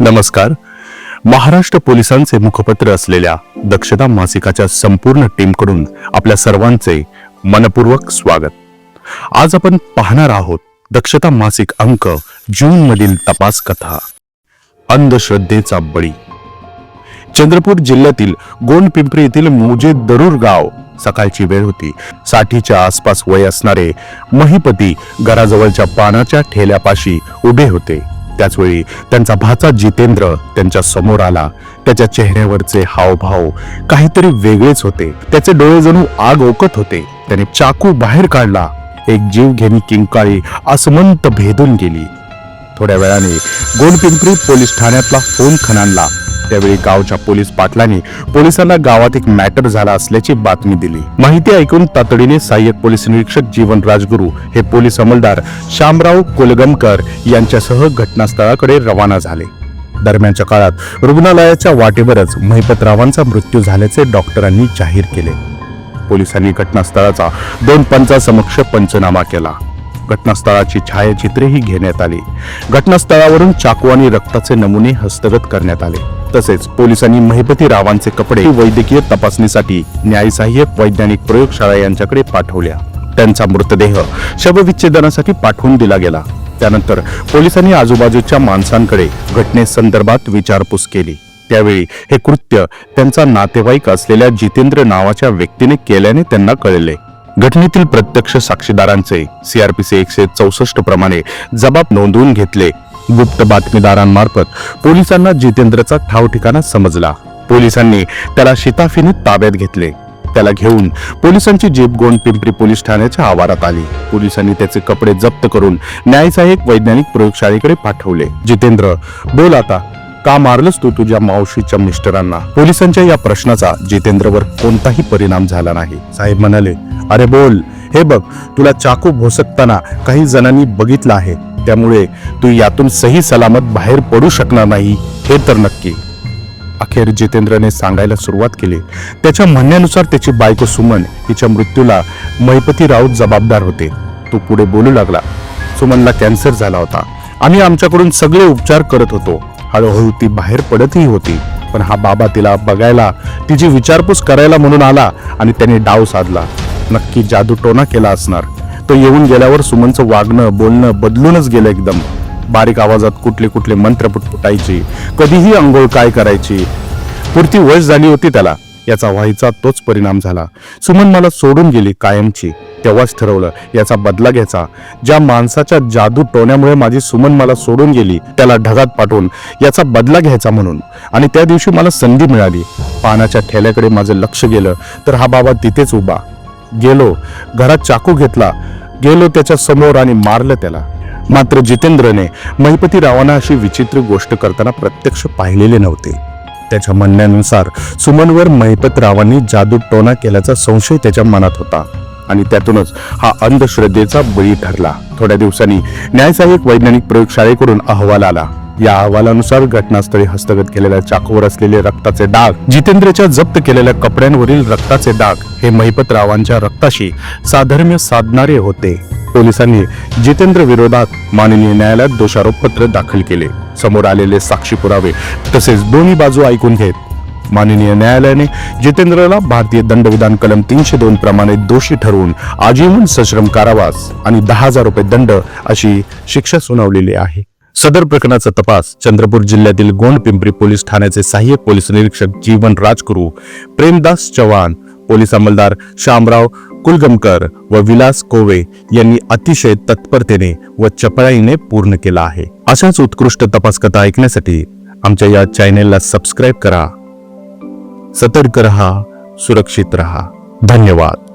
नमस्कार. महाराष्ट्र पोलिसांचे मुखपत्र असलेल्या दक्षता मासिकाच्या संपूर्ण टीमकडून आपल्या सर्वांचे मनपूर्वक स्वागत. आज आपण पाहणार आहोत दक्षता मासिक अंक जून मधील तपास कथा. अंधश्रद्धेचा बळी. चंद्रपूर जिल्ह्यातील गोंडपिंपरी येथील मुजे दरूर गाव सकाळची वेळ होती. साठीच्या आसपास वय असणारे महिपती घराजवळच्या पानाच्या ठेल्यापाशी उभे होते. त्याचवेळी त्यांचा भाचा जितेंद्र त्यांच्यासमोर आला. त्याच्या चेहऱ्यावरचे हावभाव काहीतरी वेगळेच होते. त्याचे डोळे जणू आग ओकत होते. त्याने चाकू बाहेर काढला. एक जीवघेणी किंकाळी आसमंत भेदून गेली. थोड्या वेळाने गोलपिंपरी पोलीस ठाण्यातला फोन खणानला त्यावेळी गावच्या पोलीस पाटलांनी पोलिसांना गावात एक मॅटर झाला असल्याची बातमी दिली. माहिती ऐकून तातडीने सहाय्यक पोलीस निरीक्षक जीवन राजगुरू हे पोलीस अंमलदार शामराव कोलगमकर यांच्यासह घटनास्थळाकडे रवाना झाले. दरम्यानच्या काळात रुग्णालयाच्या वाटेवरच महिपतरावांचा मृत्यू झाल्याचे डॉक्टरांनी जाहीर केले. पोलिसांनी घटनास्थळाचा दोन पंचासमक्ष पंचनामा केला. घटनास्थळाची छायाचित्रेही घेण्यात आली. घटनास्थळावरून चाकू आणि रक्ताचे नमुने हस्तगत करण्यात आले. तसेच पोलिसांनी महिपती रावांचे कपडे वैद्यकीय तपासणीसाठी न्यायसहाय्यक वैज्ञानिक प्रयोगशाळा यांच्याकडे पाठवल्या. त्यांचा मृतदेह शवविच्छेदनासाठी पाठवून दिला गेला. त्यानंतर पोलिसांनी आजूबाजूच्या माणसांकडे घटनेसंदर्भात विचारपूस केली. त्यावेळी हे कृत्य त्यांचा नातेवाईक असलेल्या जितेंद्र नावाच्या व्यक्तीने केल्याने त्यांना कळले. घटनेतील प्रत्यक्ष साक्षीदारांचे सीआरपीसी एकशे चौसष्ट प्रमाणे जबाब नोंदवून घेतले गुप्त बातमीदारांमार्फत पोलिसांना जितेंद्रचा ठाव ठिकाणा समजला. पोलिसांनी त्याला शिताफीने ताब्यात घेतले. त्याला घेऊन पोलिसांची जीप गोंड पिंपरी पोलीस ठाण्याच्या आवारात आली. पोलिसांनी त्याचे कपडे जप्त करून न्यायसहाय्यक वैज्ञानिक प्रयोगशाळेकडे पाठवले. जितेंद्र बोल आता. का मारलंस तू तुझ्या मावशीच्या मिस्टरांना? पोलिसांच्या या प्रश्नाचा जितेंद्रवर कोणताही परिणाम झाला नाही. साहेब म्हणाले अरे बोल हे बघ तुला चाकू भोसकताना काही जणांनी बघितलं आहे. त्यामुळे तू यातून सही सलामत बाहेर पडू शकणार नाही हे तर नक्की. अखेर जितेंद्रने सांगायला सुरुवात केली. त्याच्या म्हणण्यानुसार त्याची बायको सुमन हिच्या मृत्यूला महिपती राऊत जबाबदार होते. तो पुढे बोलू लागला सुमनला कॅन्सर झाला होता. आम्ही आमच्याकडून सगळे उपचार करत होतो. हळूहळू ती बाहेर पडतही होती. पण हा बाबा तिला बघायला तिची विचारपूस करायला म्हणून आला आणि त्याने डाव साधला. नक्की जादू टोना केला असणार. तो येऊन गेल्यावर सुमनचं वागणं बोलणं बदलूनच गेलं एकदम. बारीक आवाजात कुठले कुठले मंत्र पुटपुटायची कधीही अंघोळ काय करायची. पुरती वयस झाली होती त्याला. याचा व्हायचा तोच परिणाम झाला. सुमन मला सोडून गेली कायमची. तेव्हाच ठरवलं याचा बदला घ्यायचा. ज्या माणसाच्या जादू टोण्यामुळे माझी सुमन मला सोडून गेली त्याला ढगात पाठवून याचा बदला घ्यायचा म्हणून. आणि त्या दिवशी मला संधी मिळाली. पानाच्या ठेल्याकडे माझं लक्ष गेलं तर हा बाबा तिथेच उभा. गेलो घरात चाकू घेतला गेलो त्याच्यासमोर आणि मारलं त्याला. मात्र जितेंद्रने महिपती रावांना अशी विचित्र गोष्ट करताना प्रत्यक्ष पाहिलेले नव्हते. त्याच्या म्हणण्यानुसार सुमनवर महिपत रावांनी जादू टोना केल्याचा संशय त्याच्या मनात होता आणि त्यातूनच हा अंधश्रद्धेचा बळी ठरला. थोड्या दिवसांनी न्यायसहाय्यक वैज्ञानिक प्रयोगशाळेकडून अहवाल आला. या अहवालानुसार घटनास्थळी हस्तगत केलेल्या चाकूवर असलेले रक्ताचे डाग जितेंद्रच्या जप्त केलेल्या कपड्यांवरील रक्ताचे डाग हे महिपत रावांच्या रक्ताशी साधर्म्य साधणारे होते. पोलिसांनी जितेंद्र विरोधात माननीय न्यायालयात दोषारोपपत्र दाखल केले. समोर आलेले साक्षी पुरावे तसेच दोन्ही बाजू ऐकून घेत माननीय न्यायालयाने जितेंद्रला भारतीय दंडविधान कलम तीनशे दोन प्रमाणे दोषी ठरवून आजीवन सश्रम कारावास आणि दहा हजार रुपये दंड अशी शिक्षा सुनावलेली आहे. सदर प्रकरणाचा तपास चंद्रपूर जिल्ह्यातील गोंड पिंपरी पोलीस ठाण्याचे सहाय्यक पोलीस निरीक्षक जीवन राजगुरू प्रेमदास चव्हाण पोलीस अंमलदार शामराव कुलगमकर व विलास कोवे यांनी अतिशय तत्परतेने व चपळाईने पूर्ण केला आहे. अशाच उत्कृष्ट तपास कथा ऐकण्यासाठी आमच्या या चॅनेलला सबस्क्राईब करा. सतर्क रहा सुरक्षित रहा. धन्यवाद.